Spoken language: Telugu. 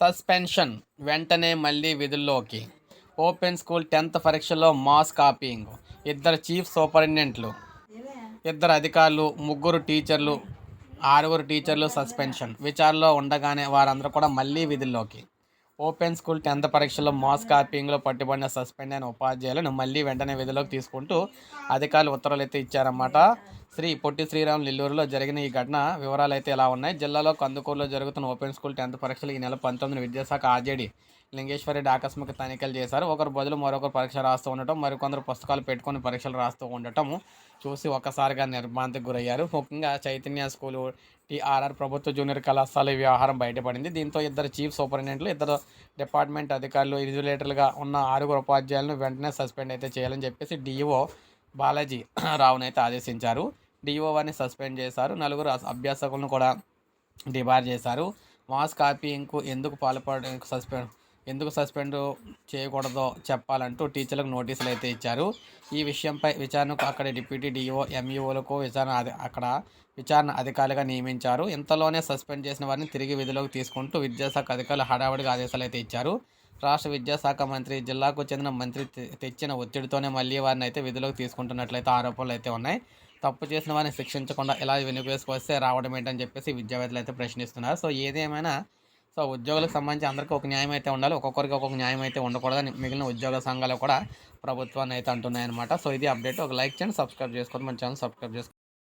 సస్పెన్షన్ వెంటనే మళ్ళీ విధుల్లోకి. ఓపెన్ స్కూల్ టెన్త్ పరీక్షలో మాస్ కాపీయింగ్. ఇద్దరు చీఫ్ సూపరింటెండెంట్లు ఇద్దరు అధికారులు ముగ్గురు టీచర్లు ఆరుగురు టీచర్లు సస్పెన్షన్. విచారణలో ఉండగానే వారందరూ కూడా మళ్ళీ విధుల్లోకి. ఓపెన్ స్కూల్ టెన్త్ పరీక్షలో మాస్ కాపీయింగ్లో పట్టుబడిన సస్పెండ్ అయిన ఉపాధ్యాయులను మళ్ళీ వెంటనే విధుల్లోకి తీసుకుంటూ అధికారులు ఉత్తర్వులు అయితే ఇచ్చారన్నమాట. శ్రీ పొట్టి శ్రీరామ్ నెల్లూరులో జరిగిన ఈ ఘటన వివరాలు అయితే ఎలా ఉన్నాయి? జిల్లాలో కందుకూరులో జరుగుతున్న ఓపెన్ స్కూల్ టెన్త్ పరీక్షలు ఈ నెల పంతొమ్మిది విద్యాశాఖ ఆర్జేడీ లింగేశ్వరెడ్డి ఆకస్మిక తనిఖీలు చేశారు. ఒకరు బదులు మరొకరు పరీక్ష రాస్తూ ఉండటం మరికొందరు పుస్తకాలు పెట్టుకొని పరీక్షలు రాస్తూ ఉండటం చూసి ఒక్కసారిగా నిర్మాంతకు గురయ్యారు. ముఖ్యంగా చైతన్య స్కూలు టీఆర్ఆర్ ప్రభుత్వ జూనియర్ కళాశాల ఈ వ్యవహారం బయటపడింది. దీంతో ఇద్దరు చీఫ్ సూపరింటెండెంట్లు ఇద్దరు డిపార్ట్మెంట్ అధికారులు ఇన్విజిలేటర్లుగా ఉన్న ఆరుగురు ఉపాధ్యాయులను వెంటనే సస్పెండ్ అయితే చేయాలని చెప్పేసి డిఈఓ బాలాజీ రావునైతే అయితే ఆదేశించారు. డిఓవర్ని సస్పెండ్ చేశారు. నలుగురు అభ్యాసకులను కూడా డిబార్ చేశారు. మాస్ కాపీయింగ్కు ఎందుకు పాల్పడ సస్పెండ్ ఎందుకు సస్పెండ్ చేయకూడదో చెప్పాలంటూ టీచర్లకు నోటీసులు అయితే ఇచ్చారు. ఈ విషయంపై విచారణకు అక్కడ డిప్యూటీ డిఓ ఎంఈఓలకు విచారణ అధి- అక్కడ విచారణ అధికారులుగా నియమించారు. ఇంతలోనే సస్పెండ్ చేసిన వారిని తిరిగి విధిలోకి తీసుకుంటూ విద్యాశాఖ అధికారులు హడావుడిగా ఆదేశాలు అయితే ఇచ్చారు. రాష్ట్ర విద్యాశాఖ మంత్రి జిల్లాకు చెందిన మంత్రి తె- తెచ్చిన ఒత్తిడితోనే మళ్ళీ వారిని అయితే విధిలోకి తీసుకుంటున్నట్లయితే ఆరోపణలు అయితే ఉన్నాయి. తప్పు చేసిన వారిని శిక్షించకుండా ఎలా వస్తే రావడం ఏంటని చెప్పేసి విద్యావేత్తలు అయితే ప్రశ్నిస్తున్నారు. సో ఏదేమైనా సో ఉద్యోగులకు సంబంధించి అందరికీ ఒక న్యాయం అయితే ఉండాలి. ఒక్కొక్కరికి ఒక్కొక్క న్యాయం అయితే ఉండకూడదని మిగిలిన ఉద్యోగ సంఘాలు కూడా ప్రభుత్వాన్ని అయితే అంటున్నాయన్నమాట. సో ఇది అప్డేట్. ఒక లైక్ చేయండి సబ్స్క్రైబ్ చేసుకోండి. మన ఛానల్ సబ్స్క్రైబ్ చేసుకోండి.